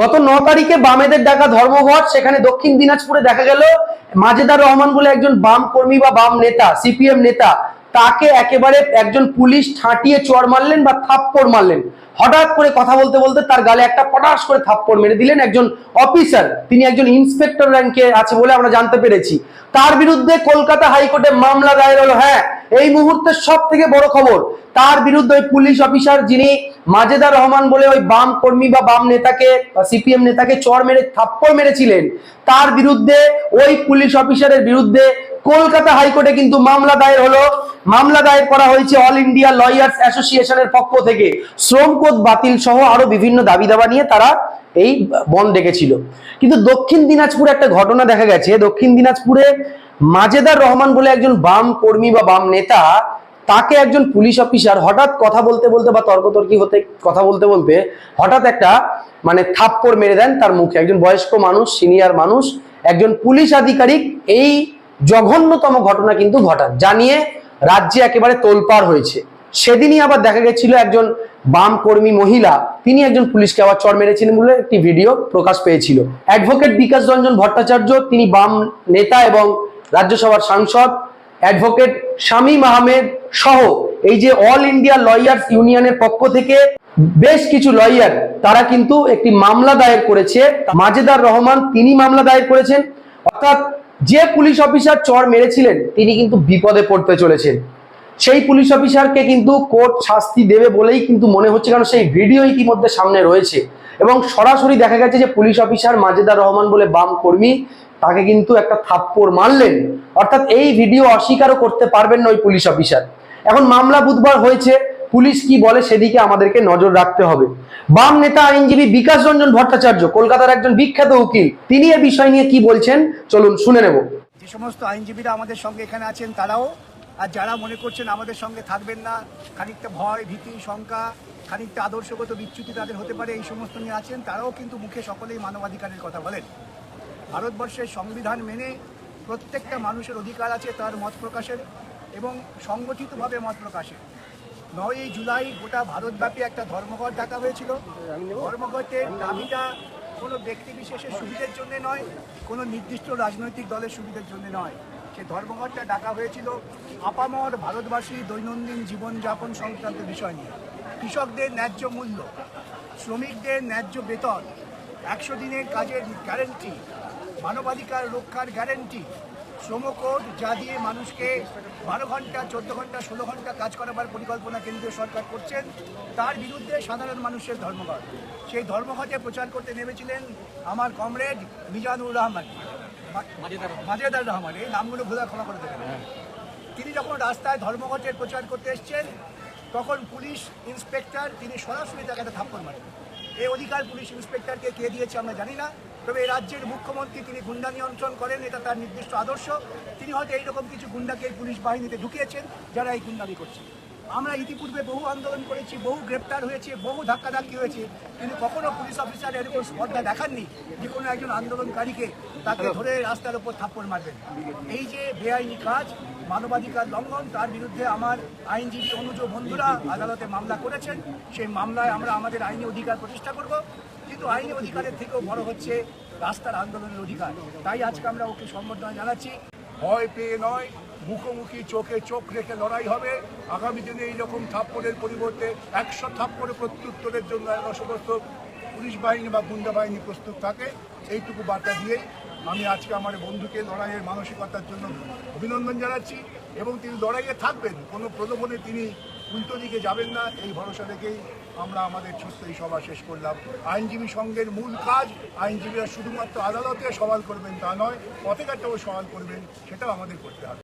গত ন তারিখে বামেদের ডাকা ধর্মঘট, সেখানে দক্ষিণ দিনাজপুরে দেখা গেল মাজেদার রহমান বলে একজন বাম কর্মী বা বাম নেতা, সিপিএম নেতা, তাকে একেবারে একজন পুলিশ ঠাঁটিয়ে চড় মারলেন বা থাপ্পড় মারলেন। হঠাৎ করে কথা বলতে বলতে তার গালে একটা পটাশ করে থাপ্পড় মেরে দিলেন একজন অফিসার। তিনি একজন ইন্সপেক্টর র্যাঙ্কে আছে বলে আমরা জানতে পেরেছি। তার বিরুদ্ধে কলকাতা হাইকোর্টে মামলা দায়ের হলো। হ্যাঁ এই মুহূর্তে সব থেকে বড় খবর, তার বিরুদ্ধে ওই পুলিশ অফিসার যিনি মাজেদার রহমান বলে ওই বাম কর্মী বা বাম নেতাকে সিপিএম নেতাকে চর মেরে, থাপ্পড় মেরেছিলেন। তার বিরুদ্ধে, ওই পুলিশ অফিসারের বিরুদ্ধে কলকাতা হাইকোর্টে কিন্তু মামলা দায়ের হলো। মামলা দায়ের করা হয়েছে অল ইন্ডিয়া লয়ার্স অ্যাসোসিয়েশনের পক্ষ থেকে। শ্রম কোড বাতিল সহ আরও বিভিন্ন দাবি দাবা নিয়ে তারা এই বন ডেকেছিল। কিন্তু দক্ষিণ দিনাজপুরে একটা ঘটনা দেখা গেছে। দক্ষিণ দিনাজপুরে মাজেদার রহমান বলে একজন বাম কর্মী বা বাম নেতা তাকে একজন পুলিশ অফিসার হঠাৎ কথা বলতে বলতে বা তর্কতর্কি হতে কথা বলতে বলতে হঠাৎ একটা মানে থাপ্পড় মেরে দেন তার মুখে। একজন বয়স্ক মানুষ, সিনিয়র মানুষ, একজন পুলিশ আধিকারিক। এই জঘন্যতম ঘটনা কিন্তু ঘটান জানিয়ে রাজ্যে একেবারে তোলপাড় হয়েছে। সেদিনই আবার দেখা গেছিল একজন বাম কর্মী মহিলা। তিনি একজন পুলিশকে আবার চড় মেরেছিলেন বলে একটি ভিডিও প্রকাশ পেয়েছিল। অ্যাডভোকেট বিকাশ রঞ্জন ভট্টাচার্য, তিনি বাম নেতা এবং রাজ্যসভার সাংসদ। অ্যাডভোকেট শামীম আহমেদ সহ এই যে অল ইন্ডিয়া লয়ার্স ইউনিয়নের পক্ষ থেকে বেশ কিছু লয়ার, তারা কিন্তু একটি মামলা দায়ের করেছে। মাজেদার রহমান তিনি মামলা দায়ের করেছেন। অর্থাৎ যে পুলিশ অফিসার চর মেরেছিলেন, তিনি কিন্তু বিপদে পড়তে চলেছেন। সেই পুলিশ অফিসারকে কিন্তু কোর্ট শাস্তি দেবে বলেই কিন্তু মনে হচ্ছে, কারণ সেই ভিডিও ইতিমধ্যে সামনে রয়েছে। এবং সরাসরি দেখা গেছে যে পুলিশ অফিসার মাজেদার রহমান বলে বাম কর্মী, তাকে কিন্তু একটা থাপ্পড় মারলেন। অর্থাৎ এই ভিডিও অস্বীকারও করতে পারবেন না ওই পুলিশ অফিসার এখন মামলা বুধবার হয়েছে, পুলিশ কি বলে সেদিকে আমাদেরকে নজর রাখতে হবে। বাম নেতা আইনজীবী বিকাশ রঞ্জন ভট্টাচার্য, কলকাতার একজন বিখ্যাত উকিল, তিনি এ বিষয় নিয়ে কি বলছেন? চলুন শুনে নেব। যে সমস্ত আইনজীবীরা আমাদের সঙ্গে এখানে আছেন, তারাও আর যারা মনে করছেন আমাদের সঙ্গে থাকবেন না, খানিকটা ভয়, ভীতি, শঙ্কা, খানিকটা আদর্শগত বিচ্যুতি তাদের হতে পারে, এই সমস্ত নিয়ে আছেন, তারাও কিন্তু মুখে সকলেই মানবাধিকারের কথা বলেন। ভারতবর্ষের সংবিধান মেনে প্রত্যেকটা মানুষের অধিকার আছে তার মত প্রকাশের এবং সংগঠিতভাবে মত প্রকাশের। নয়ই জুলাই গোটা ভারতব্যাপী একটা ধর্মঘট ডাকা হয়েছিল। ধর্মঘটের দাবিটা কোনো ব্যক্তি বিশেষের সুবিধের জন্য নয়, কোনো নির্দিষ্ট রাজনৈতিক দলের সুবিধের জন্য নয়। সে ধর্মঘটটা ডাকা হয়েছিল, আপামর ভারতবাসী দৈনন্দিন জীবনযাপন সংক্রান্ত বিষয় নিয়ে। কৃষকদের ন্যায্য মূল্য, শ্রমিকদের ন্যায্য বেতন, একশো দিনের কাজের গ্যারেন্টি মানবাধিকার রক্ষার গ্যারেন্টি শ্রমকোড যা দিয়ে মানুষকে বারো ঘণ্টা, চোদ্দ ঘণ্টা, ষোলো ঘণ্টা কাজ করাবার পরিকল্পনা কেন্দ্রীয় সরকার করছেন, তার বিরুদ্ধে সাধারণ মানুষের ধর্মঘট। সেই ধর্মঘটে প্রচার করতে নেমেছিলেন আমার কমরেড মিজানুর রহমান। মাজেদার রহমান এই নামগুলো ভুলা ক্ষমা করে দেবেন। তিনি যখন রাস্তায় ধর্মঘটের প্রচার করতে এসছেন তখন পুলিশ ইন্সপেক্টর তিনি সরাসরি তাকে একটা থাপ্পড় মারেন। এই অধিকার পুলিশ ইন্সপেক্টরকে কে দিয়েছে আমরা জানি না তবে এই রাজ্যের মুখ্যমন্ত্রী তিনি গুন্ডা নিয়ন্ত্রণ করেন এটা তার নির্দিষ্ট আদর্শ। তিনি হয়তো এইরকম কিছু গুন্ডাকে পুলিশ বাহিনীতে ঢুকিয়েছেন যারা এই গুন্ডামি করছে। আমরা ইতিপূর্বে বহু আন্দোলন করেছি, বহু গ্রেপ্তার হয়েছে, বহু ধাক্কাধাক্কি হয়েছে, কিন্তু কখনো পুলিশ অফিসার এরকম স্পর্ধা দেখাননি যে কোনো একজন আন্দোলনকারীকে তাকে ধরে রাস্তার উপর থাপ্পড় মারবেন। এই যে বেআইনি কাজ, মানবাধিকার লঙ্ঘন, তার বিরুদ্ধে আমার আইনজীবী অনুজ বন্ধুরা আদালতে মামলা করেছেন। সেই মামলায় আমরা আমাদের আইনি অধিকার প্রতিষ্ঠা করব। কিন্তু আইনি অধিকারের থেকেও বড় হচ্ছে রাস্তার আন্দোলনের অধিকার। তাই আজকে আমরা ওকে সম্বর্ধনা জানাচ্ছি। ভয় পেয়ে নয় মুখোমুখি চোখে চোখ রেখে লড়াই হবে। আগামী দিনে এইরকম থাপ্পড়ের পরিবর্তে একশো থাপ্পড়ে প্রত্যুত্তরের জন্য সমস্ত পুলিশ বাহিনী বা গুন্ডা বাহিনী প্রস্তুত থাকে। এইটুকু বার্তা দিয়ে আমি আজকে আমার বন্ধুকে লড়াইয়ের মানসিকতার জন্য অভিনন্দন জানাচ্ছি এবং তিনি লড়াইয়ে থাকবেন। কোনো প্রলোভনে তিনি উল্টো দিকে যাবেন না। এই ভরসা রেখেই আমরা আমাদের ছোট্ট এই সভা শেষ করলাম। আইনজীবী সংঘের মূল কাজ আইনজীবীরা শুধুমাত্র আদালতে সওয়াল করবেন তা নয়, পথে ঘাটেও সওয়াল করবেন, সেটাও আমাদের করতে হবে।